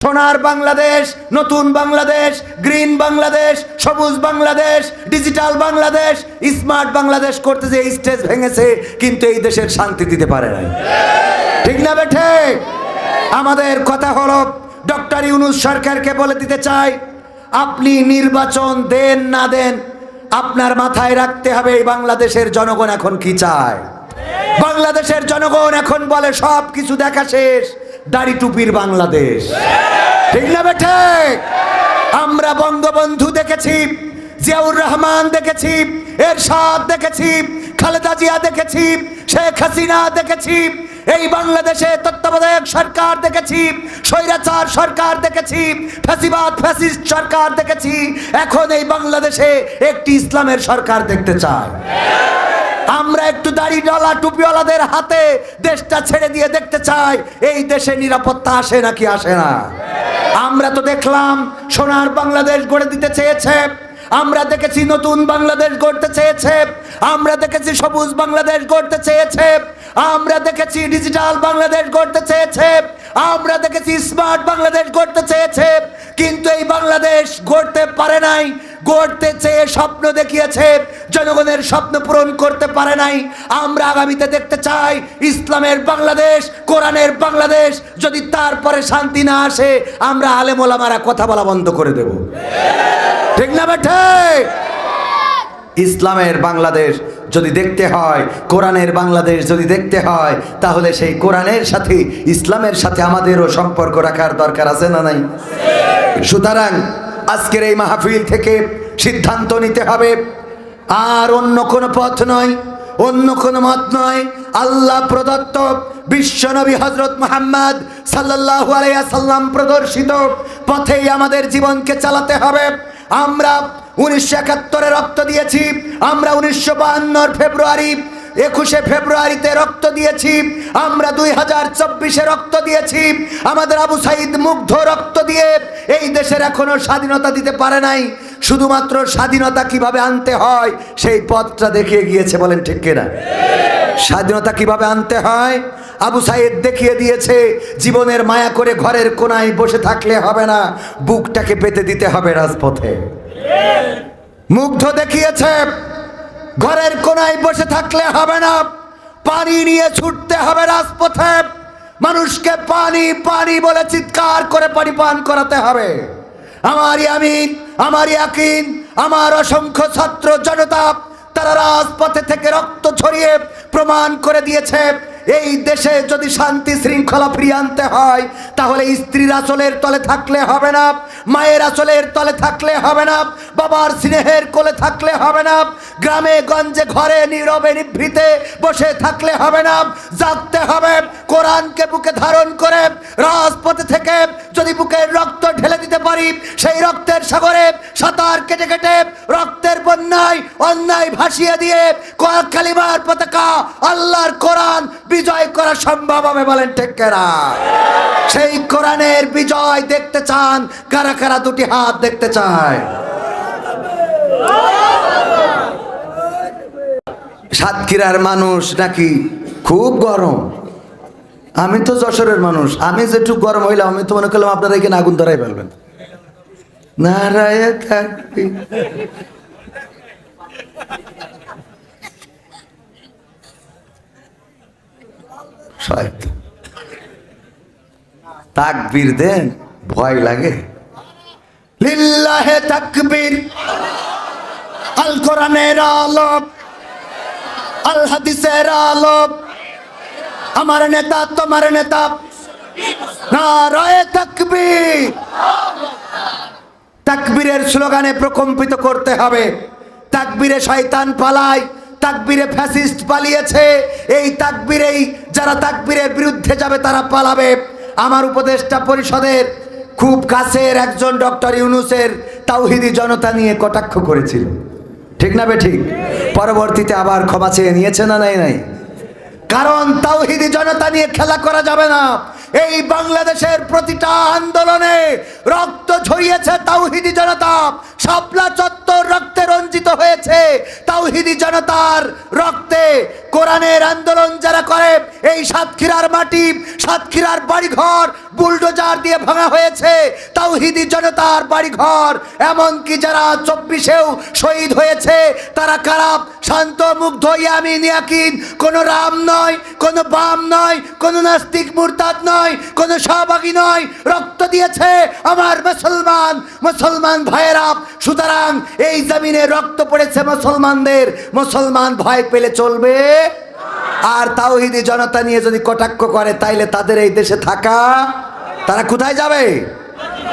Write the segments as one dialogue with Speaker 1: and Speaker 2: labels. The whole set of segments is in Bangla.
Speaker 1: সোনার বাংলাদেশ, নতুন বাংলাদেশ, গ্রিন বাংলাদেশ, সবুজ বাংলাদেশ, ডিজিটাল বাংলাদেশ, স্মার্ট বাংলাদেশ করতে যে স্টেজ ভেঙেছে, কিন্তু এই দেশের শান্তি দিতে পারে নাই। ঠিক না বেঠে আমাদের কথা হলো, ডক্টর ইউনুস সরকারকে বলে দিতে চাই, আপনি নির্বাচন দেন না দেন, আপনার মাথায় রাখতে হবে এই বাংলাদেশের জনগণ এখন কি চায়। বাংলাদেশের জনগণ এখন বলে সব কিছু দেখা শেষ। দাড়ি টুপির বাংলাদেশ। ঠিক না বেঠে আমরা বঙ্গবন্ধু দেখেছি, জিয়াউর রহমান দেখেছি, এরশাদ দেখেছি, খালেদা জিয়া দেখেছি, শেখ হাসিনা দেখেছি, এই বাংলাদেশে তত্ত্বাবধায়ক সরকার দেখেছি, স্বৈরাচার সরকার দেখেছি, ফ্যাসিবাদ, ফ্যাসিস্ট সরকার দেখেছি। এখন এই বাংলাদেশে একটি ইসলামের সরকার দেখতে চায় আমরা একটু দাড়ি ডলা টুপিওয়ালাদের হাতে দেশটা ছেড়ে দিয়ে দেখতে চাই, এই দেশে নিরাপত্তা আসে নাকি আসে না? আমরা তো দেখলাম সোনার বাংলাদেশ গড়ে দিতে চেয়েছে, আমরা দেখেছি নতুন বাংলাদেশ গড়তে চেয়েছে, আমরা দেখেছি সবুজ বাংলাদেশ গড়তে চেয়েছে, আমরা দেখেছি ডিজিটাল বাংলাদেশ গড়তে চেয়েছে, আমরা দেখেছি স্মার্ট বাংলাদেশ গড়তে চেয়েছে, কিন্তু এই বাংলাদেশ গড়তে পারে নাই গড়তে চেয়ে স্বপ্ন দেখিয়েছে, জনগণের স্বপ্ন পূরণ করতে পারে নাই। আমরা আগামীতে দেখতে চাই, ইসলামের বাংলাদেশ, কোরআনের বাংলাদেশ, যদি তারপরে শান্তি না আসে, আমরা আলেমোলামারা কথা বলা বন্ধ করে দেব। ঠিক না ইসলামের বাংলাদেশ যদি দেখতে হয়, কোরআনের বাংলাদেশ যদি দেখতে হয়, তাহলে সেই কোরআনের সাথে, ইসলামের সাথে আমাদেরও সম্পর্ক রাখার দরকার আছে না নাই? সুতরাং আজকের এই মাহফিল থেকে সিদ্ধান্ত নিতে হবে। আর অন্য কোনো পথ নয়, অন্য কোনো মত নয়। আল্লাহ প্রদত্ত বিশ্বনবী হজরত মোহাম্মদ সাল্লাহ আলাইসাল্লাম প্রদর্শিত পথেই আমাদের জীবনকে চালাতে হবে। আমরা উনিশশো একাত্তরে রক্ত দিয়েছি, আমরা উনিশশো বাহান্নর ফেব্রুয়ারি একুশে ফেব্রুয়ারিতে রক্ত দিয়েছি। আমরা দুই হাজার চব্বিশে রক্ত দিয়েছি। আমাদের আবু সাইদ মুগ্ধ রক্ত দিয়ে এই দেশের এখনও স্বাধীনতা দিতে পারে নাই। শুধুমাত্র স্বাধীনতা কীভাবে আনতে হয়, সেই পথটা দেখিয়ে গিয়েছে বলেন ঠিক কিনা? স্বাধীনতা কীভাবে আনতে হয়? আবু সাইদ দেখিয়ে দিয়েছে, জীবনের মায়া করে ঘরের কোনায় বসে থাকলে হবে না, বুকটাকে পেতে দিতে হবে রাজপথে। মুগ্ধ দেখিয়েছে ঘরের কোনায় বসে থাকলে হবে না। পানি নিয়ে ছুটতে হবে রাজপথে। মানুষকে পানি পানি বলে চিৎকার করে পানি পান করাতে হবে। আমারই আমিন, আমারই আকিন, আমার অসংখ্য ছাত্র জনতা, তারা রাজপথে থেকে রক্ত ছড়িয়ে প্রমাণ করে দিয়েছে, এই দেশে যদি শান্তি শৃঙ্খলা ফিরিয়ে আনতে হয়, তাহলে স্ত্রীর আচলের তলে থাকলে হবে না, মায়ের আচলের তলে থাকলে হবে না, বাবার স্নেহের কোলে থাকলে হবে না গ্রামে, গঞ্জে, ঘরে, নীরবে, নিভৃতে বসে থাকলে হবে না। জাগতে হবে, কোরআনকে বুকে ধারণ করে। রাজপথে থেকে যদি বুকের রক্ত ঢেলে দিতে পারি, সেই রক্তের সাগরে সাঁতার কেটে কেটে রক্তের বন্যায়, অন্যায় ভাসিয়ে দিয়ে কালিমার পতাকা আল্লাহর কোরআন বিজয় করা সম্ভব হবে বলেন কেনা? সেই কোরআনের বিজয় দেখতে চান, কারা কারা দুটি হাত দেখতে চায়? সাতক্ষীরার মানুষ নাকি খুব গরম? আমি তো যশোরের মানুষ। আমি যেটুক গরম হইলাম, আমি তো মনে করলাম আপনারা এখানে আগুন ধরাই ফেলবেন। তাকবীর দেন, ভয় লাগে। লিল্লাহে তাকবীর। আল কোরআনের আলোক আল হাদিসের আমার নেতা, তোমার নেতা। নারায় তাকবীর। তাকবীরের স্লোগানে প্রকম্পিত করতে হবে। তাকবীরে শয়তান পালায়, তাকবীরে ফ্যাসিস্ট পালিয়েছে। এই তাকবীরেই যারা তাকবীরের বিরুদ্ধে যাবে, তারা পালাবে। আমার উপদেষ্টা পরিষদের খুব কাছের একজন ডক্টর ইউনুসের তাওহিদি জনতা নিয়ে কটাক্ষ করেছিল। ঠিক না ঠিক? পরবর্তীতে আবার ক্ষমা চেয়ে নিয়েছে না নাই নাই? কারণ তাওহিদি জনতা নিয়ে খেলা করা যাবে না। এই বাংলাদেশের প্রতিটা আন্দোলনে রক্ত ছড়িয়েছে তাওহিদি জনতা। শাপলা চত্বর রক্তে রঞ্জিত হয়েছে। তাওহিদি জনতার রক্তে কোরআনের আন্দোলন যারা করে, এই সাতক্ষীরার মাটি, সাতক্ষীরার বাড়িঘর বুলডোজার দিয়ে ভাঙা হয়েছে। তাওহিদি জনতার বাড়িঘর, এমনকি যারা চব্বিশেও শহীদ হয়েছে, তারা খারাপ, শান্ত, মুগ্ধ, ইয়ামিন, ইয়াকিন, কোন রাম নয়, কোন বাম নয়, কোন নাস্তিক মুরতাদ নয়, কোন সহভাগী নয়, রক্ত দিয়েছে আমার মুসলমান মুসলমান ভাইয়েরা। সুতরাং এই জমিনে রক্ত পড়েছে মুসলমানদের। মুসলমান ভয় পেলে চলবে। আর তাওহিদি জনতা নিয়ে যদি কটাক্ষ করে, তাইলে তাদের এই দেশে থাকা, তারা কোথায় যাবে?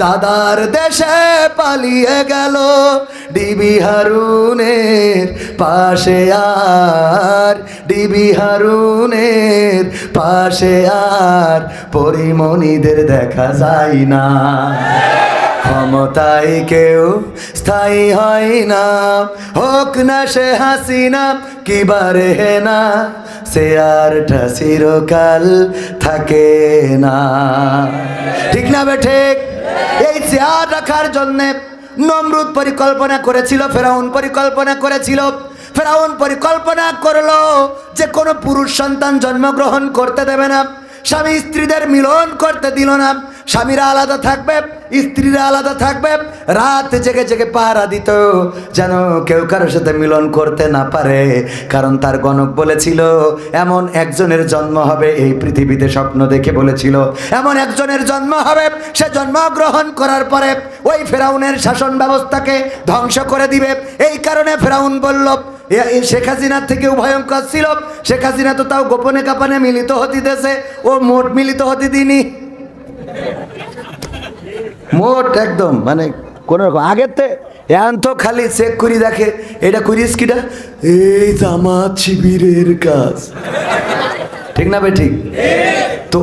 Speaker 1: দাদার দেশে পালিয়ে গেল ডিবি হারুনের পাশে আর, ডিবি হারুনের পাশে আর, পরিমণিদের দেখা যায় না। ক্ষমতায় কেউ স্থায়ী হয় না। হোক না সে হাসিনা, কি বারে না, সে আর চিরকাল থাকে না। ঠিক না বে ঠিক? এই চেয়ার রাখার জন্যে নমরুদ পরিকল্পনা করেছিল, ফেরাউন পরিকল্পনা করেছিল। ফেরাউন পরিকল্পনা করল যে কোনো পুরুষ সন্তান জন্মগ্রহণ করতে দেবে না, স্বামী স্ত্রীদের মিলন করতে দিল না। স্বামীরা আলাদা থাকবে, স্ত্রীরা আলাদা থাকবে। রাত জেগে জেগে পাহারা দিত, যেন কেউ কারোর সাথে মিলন করতে না পারে। কারণ তার গণক বলেছিল, এমন একজনের জন্ম হবে, এই পৃথিবীতে স্বপ্ন দেখে বলেছিল, এমন একজনের জন্ম হবে, সে জন্মগ্রহণ করার পরে ওই ফেরাউনের শাসন ব্যবস্থাকে ধ্বংস করে দিবে। এই কারণে ফেরাউন বলল শেখ হাসিনার থেকেও ভয়ঙ্কর ছিল। শেখ হাসিনা তো তাও গোপনে কাপানে মিলিত হতিতেছে ও মোট মিলিত হতে দিনি মোট একদম মানে কোনো রকম। আগের তে এখন তো খালি চেক করি দেখে, এটা করিস কিটা? এই জামাত শিবিরের কাজ। ঠিক না ভাই, ঠিক? তো